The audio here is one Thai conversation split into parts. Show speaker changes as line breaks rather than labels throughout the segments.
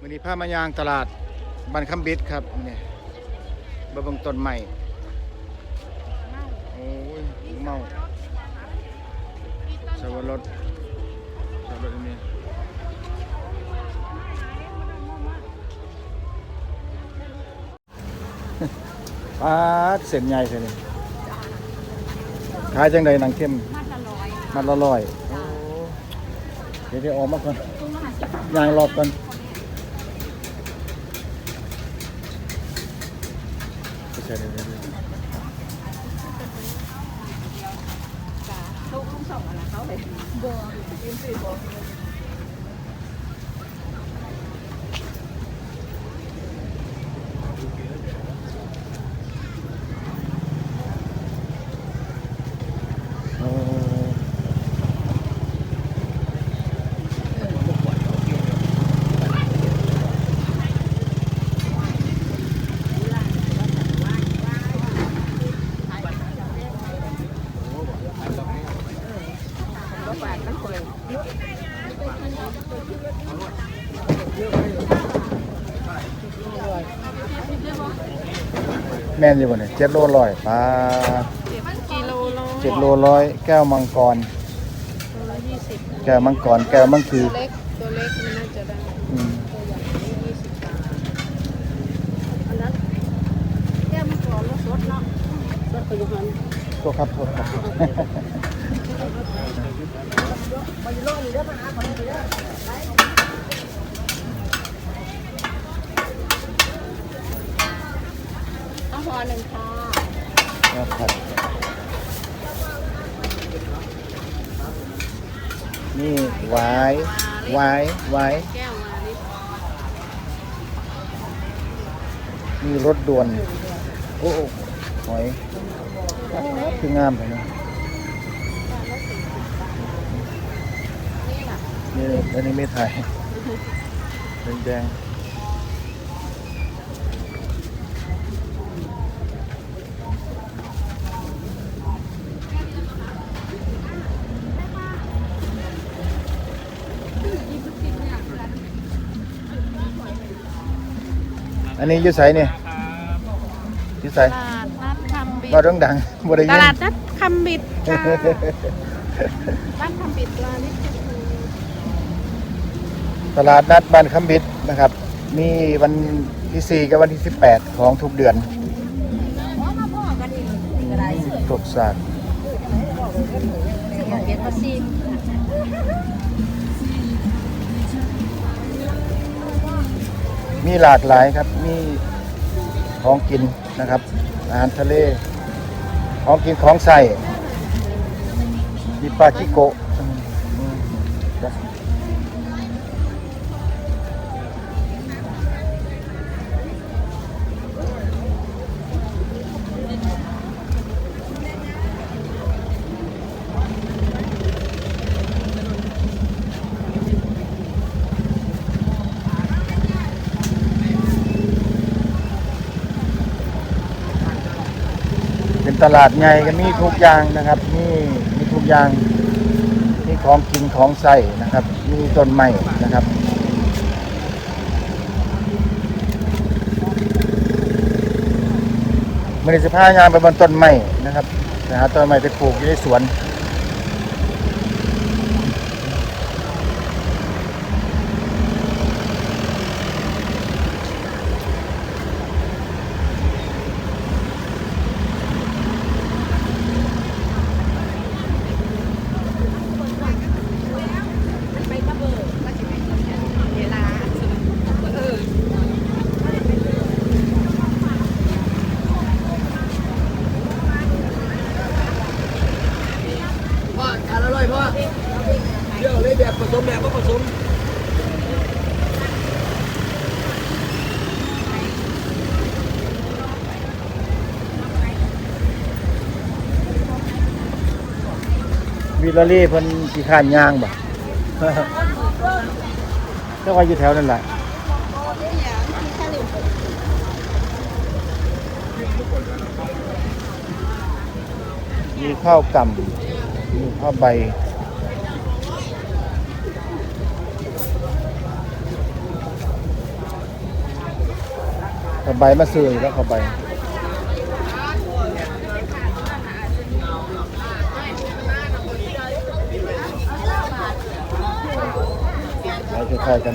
วันนี้พามายางตลาดบันคำบิดครับเนี่ยบะเบงต้นใหม่โอ้ยเมาสวรสสวรสอันนี้ปาดเส้นใหญ่เลยนี่ขายจังใดหนังเข้ม
มัดละร้อย
มัดละร้อยโอ้เดี๋ยวเดี๋ยวออกมาก่อนยางรอบก่อนไม่ใช่เดี๋ยวเดี๋ยวเดี๋ยว
ลูกลูกสองอะไรเขาเลยบัวกินสี่บัว
เออ แม่นอยู่บ่เนี่ยเจ็ดโลร้อยปลา
กิโลโล
เจ็ดโลร้อยแก้วมังกร
ตัวละยี่สิบ
แก้วมังกร แก้วมังคือ
ตัวเล็กตัวเล็กมันน่าจะได้
อืม
ตัวใหญ่นี่ยี่สิบบาทอันนั้นแก้วมันกรอบแล้วสดเนาะสดไปอยู่หัน
โทษครับโทษครับ
เอหนึ่งค่ะ
ครับครับนี่หวายหวายหวาย
แก้วมาดิ
มีรถด่วน โอ้โอ้หอยคืองามเลยนะ
นี่แหละ
นี่อันนี้ไม่ไทยแดงๆ อันนี้อยูไสเนี่ยอยูไส
ตลาดนัดคำบิด
เราต้องดังๆบ่ได้
ต
ยิน
ลาดนัดคำบิดค่ะบ้านคำบิดปลาลิขิตภู
ตลาดนัดบ้านคำบิดนะครับ มีวันที่ 4 กับวันที่ 18 ของทุกเดือนทุกศาสตร์
เก็บมาซี มี
หลากหลายครับ มีของกินนะครับ อาหารทะเล ของกินของใส่มีปลาชิโกะ ตลาดใหญ่ก็มีทุกอย่างนะครับมีมีทุกอย่างมีของกินของใส่นะครับ มีต้นไม้นะครับมันจะพางานไปบนต้นไม้นะครับนะฮะต้นไม้ไปปลูกอยู่ในสวน
ไปกระเบิดก็จะเป็นเวลาเออ
พ่อทานอร่อยพ่อเดี๋ยวเลยแบบผสมแบบก็ผสม
วิ ลลารี่เพิ่นกี่ข้านย่างบ่ก็ว่าอยู่แถวนั่นแหละมีข้าวก่ำมีข้าวใบผ้าวใบมาซื้อแล้วผ้าวใบ หลายคล้ายๆกัน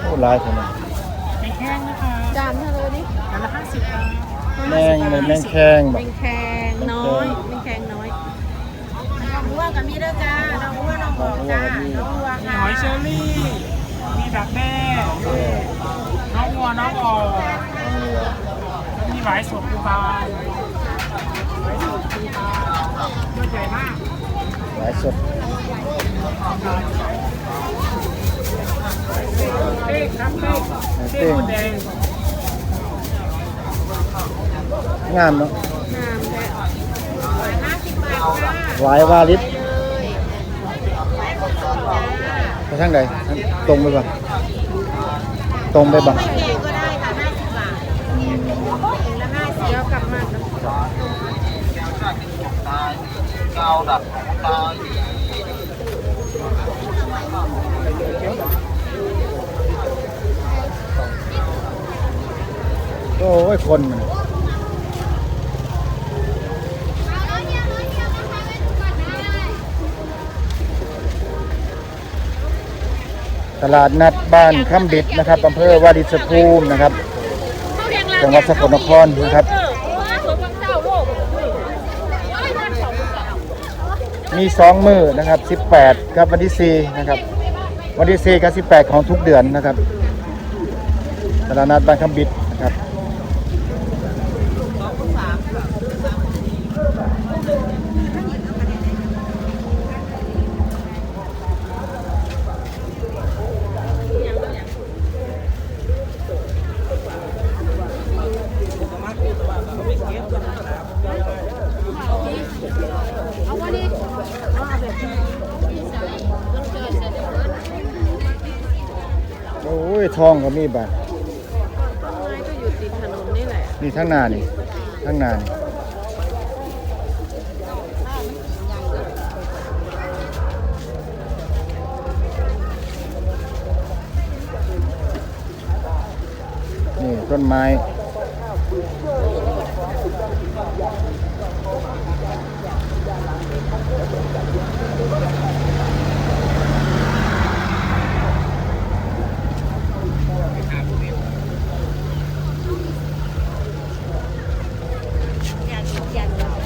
โอ้หลายขนาด
จานเท่าเลยนี่
แมงเลยแมงแข้งแบ
เป็
บ
นแขงน้อยเป็นแขงน้อยน้องวัวกับมีเด้อจ้าน้องวัวน้องบอกจ้าน้องวัว
มี
ค่ะ
หอยเชอรี่ มีดักแด้น้องวัวน้องออกมีหวายสดปูปลาหวายสดปูปลาตัวใหญ่มาก
หลายสด
เป้งครับเป้งเป้งมดแดง
งามเนาะ
งามแท้ร้อยห้าสิบบาทค่ะ
หวายวาลิศไปทางใดทางตรงไปบ่ตรงไปบ่
ไม่แพงก็ได้ค่ะห้าสิบบาทเองละห้าสิบแล้วกลับมา
โอ้ยคนมันตลาดนัดบ้านคำบิดนะครับอำเภอวารินชภูมินะครับ จังหวัดสกลนครนะครับ มีสองมือนะครับ 18กับวันที่ 4 นะครับ วันที่ 4 กับ 18 ของทุกเดือนนะครับ ตลาดนัดบ้านคำบิดนะครับ
อ้
ยทองก็มีบัตร
ต้นไม้ก็อยู่ติดถนนนี่แหละ
นี่ทั้งหนานี่ทั้งหนานี่นี่ต้นไม้
อยากอยาก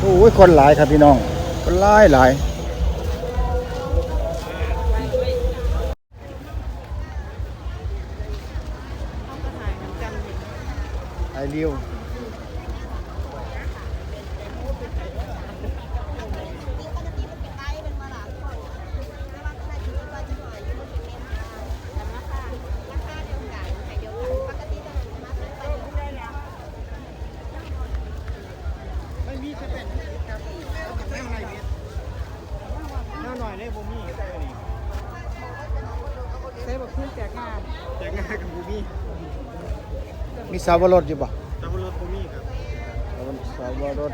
โอ้ย คนหลายครับพี่น้อง คนหลายหลาย
ต้ยว งกระถ่ายเหมือนกัน
ไอริวมีสาวรสอยู่ป่ะ
ตำรวจผมมีครับ
สาวรส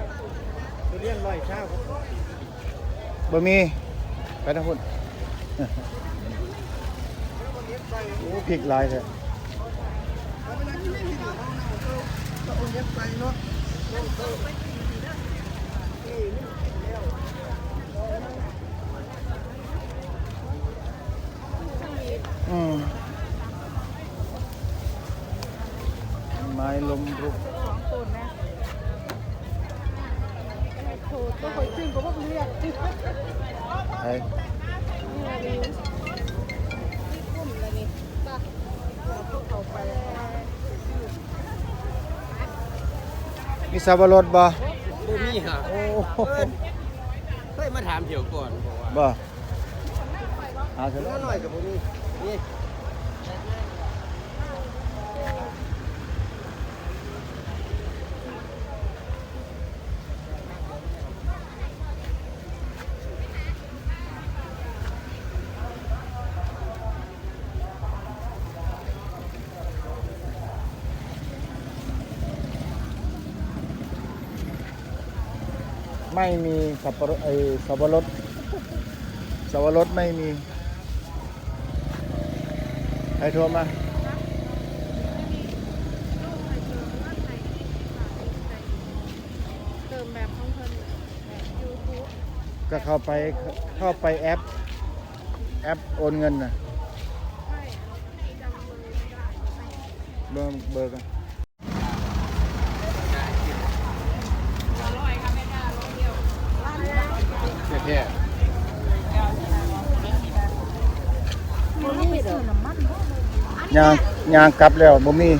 ตัวเลี้ยงร้อยเช้าครับ
บะมีไปทางพุ่นโอ้พริกลายแท้อืมไม้ลมรุก
สองต้นนะโถตัวคอยขึ้นก็ว่าเลื อกนี่
ไอ้
อะไรนี่กุ้มอะไรนี่ป่ะเราพวกเขาไป
มีสาวรสบ่
บ่มีค รับ
โอ้
เฮ้ยมาถามเดี๋ยวก่อนเพราะว่า
บ่หาเถอะ
น้อยหน่อยกับบ่มีนี่
โไม่มีสับปะรดไอสับปะรดสับปะรดไม่มีใครโทรมา
เติมแบบของเพิ่นแบบยูทูบ
ก็เข้าไปเข้าไปแอป แอปโอนเงินนะ
ใช่จำเบอร์ไม่ได้
เบอร์เบอร์กัน ยางยางกลับแล้วบ่มี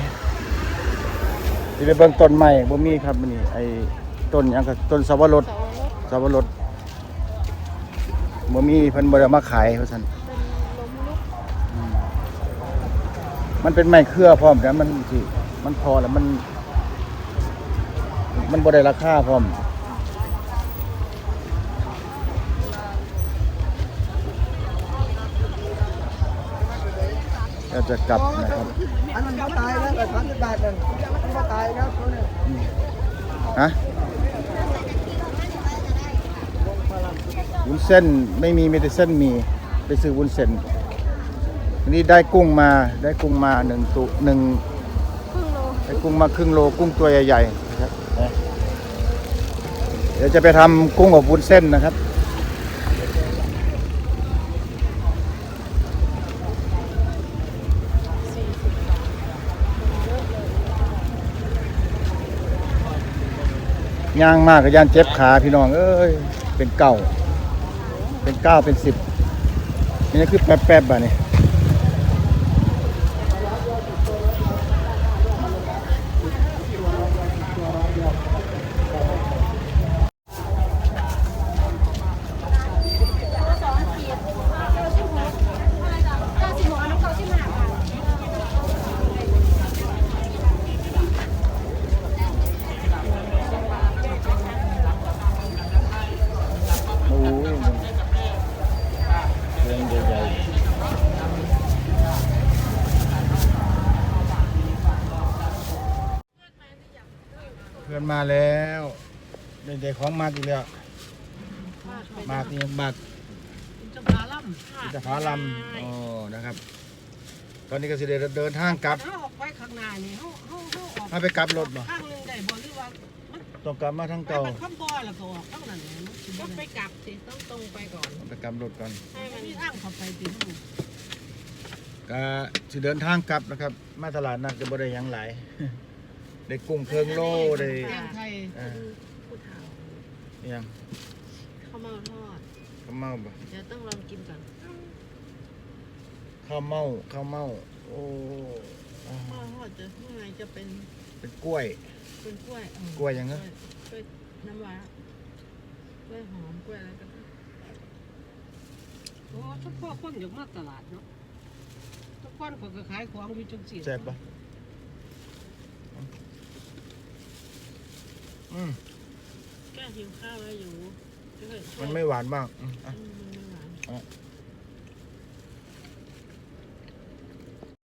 สิไปเบิ่งต้นใหม่บ่มีครับมื้อนี้ไอ้ต้นหยังก็ต้นสับปะรด
สารถ
สับปะรดบ่มีเพิ่นบ่ได้มาขายว่าซั่น
เป็นลมลุก
มันเป็นไม้เครือพร้อมแต่มันสิมันพอแล้วมัน มันบ่ได้ราคาพร้อม เราจะกลับนะครับ
อันนั้นเขาตายแล้วแต่พันบาทนั่นมันก็ตายครับเขาเนี่ย
ฮะวุ้นเส้นไม่มีมีแต่เส้นหมีไปซื้อวุ้นเส้นอันนี้ได้กุ้งมาได้กุ้งมาหนึ่งตุหนึ่ง
ครึ่งโล
ได้กุ้งมาครึ่งโลกุ้งตัวใหญ่ๆนะครับนะเดี๋ยวจะไปทำกุ้งอบวุ้นเส้นนะครับ ย่างมากกับย่านเจ็บขาพี่น้อง เอ้ย เป็นเก้าเป็นเก้าเป็นสิบนี่คือแป๊บๆแบบนี้โมาแล้วเด็กๆของมากอีกแล้วมากนี่มาก
จะพาล่ำ
จะพาลำอ๋อนะครับ ตอนนี้ก็สิเดินเดินทางกลับ
ถ้าออกไปข้างหน้านี่เขาเขาเขาออก
ถ้าไปกลับรถบ่
ข้างหนึงได้บ่หรือว่ามัน
ต้องกลับมาทาง
ไป
เก่า
มันข้ามบ่อแล้วก็ออกข้างนั้นเนี่ยมันสิ
ต้
บ่
องไป
ได้
กลับสิต้องตรงไปก่อน
ไปกลับรถก่อน
ให้มัน
มีทางเข้าไปติห้อง
ก็สิเดินทางกลับนะครับ มาตลาดนัดก็บ่ได้หยังหลาย ได้กุ้งเครื่องโลได้
แกงไทย
เอ่อ
ผู้เฒ่า
อิหยัง
ข้าวเมาทอด
ข้าวเมาบ่
เดี๋ยวต้องลองกินก่อน
ข้าวเมาข้าวเมาโอ้อ่า
ข้าวทอดจะข้างในจะเป็น
เป็นกล้วย
เป็นกล้วยเออก
ล้วยยังไง
กล้วยน้ำว้ากล้วยหอมกล้วยอะไรก็ได้
โอ้ทุกพ่อคนอยู่มาตลาดเนาะทุกคนเขาก็ขายของอยู่จังซี่
แซ่บปะ อืม
แก้หิวข้าวแล้วอยู่เฮ้ย
มันไม่หวานมากอืมอะ
อืมมันไม่หวาน
อะ